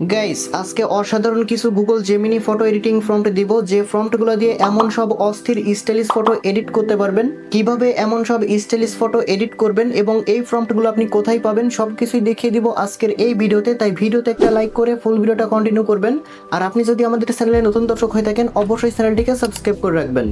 Guys আজকে অসাধারণ কিছু Google Gemini photo editing prompt দিব, যে ফ্রন্টগুলো দিয়ে এমন সব অস্থির স্টাইলিশ ফটো এডিট করতে পারবেন। কীভাবে এমন সব স্টাইলিশ ফটো এডিট করবেন এবং এই ফ্রন্টগুলো আপনি কোথায় পাবেন সব কিছুই দেখিয়ে দিব আজকের এই ভিডিওতে। তাই ভিডিওতে একটা লাইক করে ফুল ভিডিওটা কন্টিনিউ করবেন। আর আপনি যদি আমাদের চ্যানেলে নতুন দর্শক হয়ে থাকেন, অবশ্যই চ্যানেলটিকে সাবস্ক্রাইব করে রাখবেন।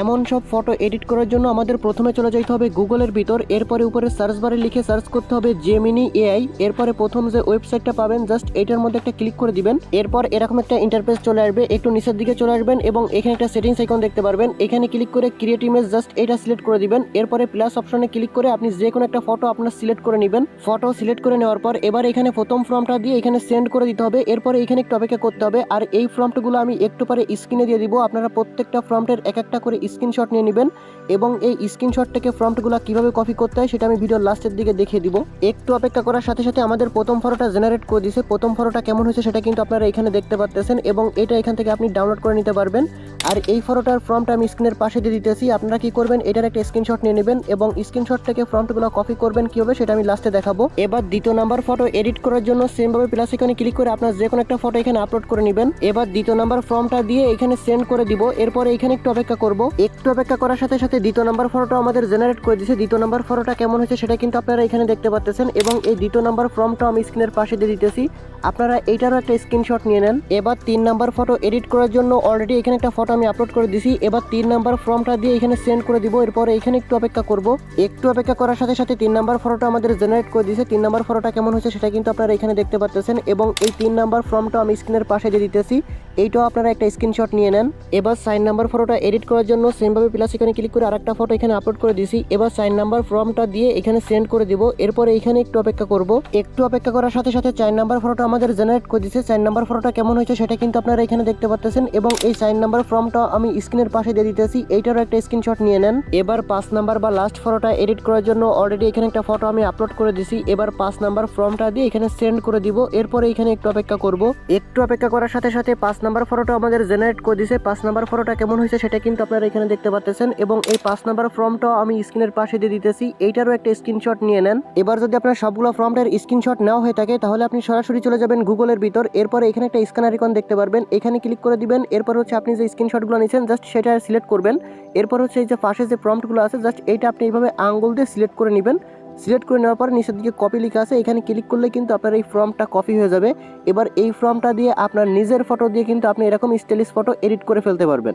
এমন সব ফটো এডিট করার জন্য আমাদের প্রথমে চলে যেতে হবে গুগলের ভিতর, এরপরে উপরে সার্চ বারে লিখে সার্চ করতে হবে জেমিনি এআই এরপরে প্রথম যে ওয়েবসাইটটা পাবেন জাস্ট এটার মধ্যে একটা ক্লিক করে দিবেন, এরপর এরকম একটা ইন্টারফেস চলে আসবে, একটু নিচের দিকে চলে আসবেন এবং এখানে একটা সেটিংস আইকন দেখতে পারবেন, এখানে ক্লিক করে ক্রিয়েট ইমেজ জাস্ট এটা সিলেক্ট করে দিবেন, এরপরে প্লাস অপশনে ক্লিক করে আপনি যে কোনো একটা ফটো আপনার সিলেক্ট করে নেবেন ফটো সিলেক্ট করে নেওয়ার পর এবার এখানে প্রথম ফর্মটা দিয়ে এখানে সেন্ড করে দিতে হবে, এরপরে এখানে একটু অপেক্ষা করতে হবে, আর এই ফর্মগুলো আমি একটু পরে স্ক্রিনে দিয়ে দিব, আপনারা প্রত্যেকটা ফর্মটের এক একটা করে স্ক্রিনশট নিয়ে নেবেন এবং এই স্ক্রিনশট থেকে ফর্মটগুলো কীভাবে কপি করতে হয় সেটা আমি ভিডিও লাস্টের দিকে দেখিয়ে দিব। একটু অপেক্ষা করার সাথে সাথে আমাদের প্রথম ফটোটা জেনারেট করে দিয়েছে প্রথম ফটোটা কেমন হয়েছে সেটা কিন্তু আপনারা এখানে দেখতে পাচ্ছেন এবং এটা এখান থেকে আপনি ডাউনলোড করে নিতে পারবেন। আর এই ফটোটার ফর্মটা আমি স্ক্রিনের পাশে দিয়ে দিতেছি। আপনারা কি করবেন, এটার একটা স্ক্রিনশট নিয়ে নেবেন এবং স্ক্রিনশট থেকে ফর্মটগুলো কপি করবেন কীভাবে সেটা আমি লাস্টে দেখাবো। এবার দ্বিতীয় নাম্বার ফটো এডিট করার জন্য সেম ভাবে প্লাস এখানে ক্লিক করে আপনার যে কোনো একটা ফটো এখানে আপলোড করে নেবেন। এবার দ্বিতীয় নাম্বার ফর্মটা দিয়ে এখানে সেন্ড করে দিব। এরপরে এখানে একটু অপেক্ষা করব। একটু অপেক্ষা করার সাথে সাথে দ্বিতীয় নাম্বার ফটোটা আমাদের জেনারেট করে দিয়েছে দ্বিতীয় নাম্বার ফটোটা কেমন হয়েছে সেটা কিন্তু আপনারা এখানে দেখতে পাচ্ছেন এবং এই দ্বিতীয় নাম্বার ফর্মটা আমি স্ক্রিনের পাশে দিয়ে দিতেছি। আপনারা এইটারও একটা স্ক্রিনশট নিয়ে নেন। এবার তিন নাম্বার ফটো এডিট করার জন্য অলরেডি এখানে একটা ফটো আমি আপলোড করে দিছি। এবার তিন নাম্বার ফর্মটা দিয়ে এখানে সেন্ড করে দিব। এরপরে এখানে একটু অপেক্ষা করব। একটু অপেক্ষা করার সাথে সাথে তিন নাম্বার ফটোটা আমাদের জেনারেট করে দিয়েছে তিন নাম্বার ফটোটা কেমন হয়েছে সেটা কিন্তু আপনারা এখানে দেখতে পাচ্ছেন এবং এই তিন নাম্বার ফর্মটা আমি স্ক্রিনের পাশে দিয়ে দিতেছি। এইটাও আপনারা একটা স্ক্রিনশট নিয়ে নেন। এবার সাইন নাম্বার ফটোটা এডিট করার জন্য সেমভাবে প্লাস এখানে ক্লিক করে আরেকটা ফটো এখানে আপলোড করে দিছি। এবার সাইন নাম্বার ফর্মটা দিয়ে এখানে সেন্ড করে দিব। এরপরে এখানে একটু অপেক্ষা করব। একটু অপেক্ষা করার সাথে সাথে চার নাম্বার ফটোটা আমাদের জেনারেট করে দিছে। চার নাম্বার ফটোটা কেমন হয়েছে সেটা কিন্তু আপনারা এখানে দেখতে পাচ্ছেন এবং এই সাইন নাম্বার ফর্মটা আমি স্ক্রিনের পাশে দিয়ে দিতেছি, এইটারও একটা স্ক্রিনশট নিয়ে নেন। এবার পাঁচ নাম্বার বা লাস্ট ফটোটা এডিট করার জন্য অলরেডি এখানে একটা ফটো আমি আপলোড করে দিছি। এবার পাঁচ নাম্বার ফর্মটা দিয়ে এখানে সেন্ড করে দিব। এরপরে এখানে একটু অপেক্ষা করব। একটু অপেক্ষা করার সাথে সাথে পাঁচ নাম্বার ফটোটা আমাদের জেনারেট করে দিছে। পাঁচ নাম্বার ফটোটা কেমন হয়েছে সেটা কিন্তু আপনারা এখানে দেখতে পাচ্ছেন এবং এই পাঁচ নাম্বার ফর্মটাও আমি স্ক্রিনের পাশে দিয়ে দিতেছি। এইটারও একটা স্ক্রিনশট নিয়ে নেন। এবার যদি আপনার সবগুলো ফর্মটার স্ক্রিনশট নেওয়া হয়ে থাকে, তাহলে আপনি সরাসরি চলে যাবেন গুগলের ভিতর। এরপরে এখানে একটা স্ক্যানার আইকন দেখতে পারবেন। এখানে ক্লিক করে দিবেন। এরপর হচ্ছে আপনি যে স্ক্রিনশটগুলো নিয়েছেন জাস্ট সেটা সিলেক্ট করবেন। এরপর হচ্ছে এই যে পাশে যে প্রম্পটগুলো আছে জাস্ট এইটা আপনি এইভাবে আঙ্গুল দিয়ে সিলেক্ট করে নেবেন। সিলেক্ট করে নেওয়ার পর নিচের দিকে কপি লেখা আছে, এখানে ক্লিক করলে কিন্তু আপনার এই ফর্মটা কপি হয়ে যাবে। এবার এই ফর্মটা দিয়ে আপনার নিজের ফটো দিয়ে কিন্তু আপনি এরকম স্টাইলিশ ফটো এডিট করে ফেলতে পারবেন।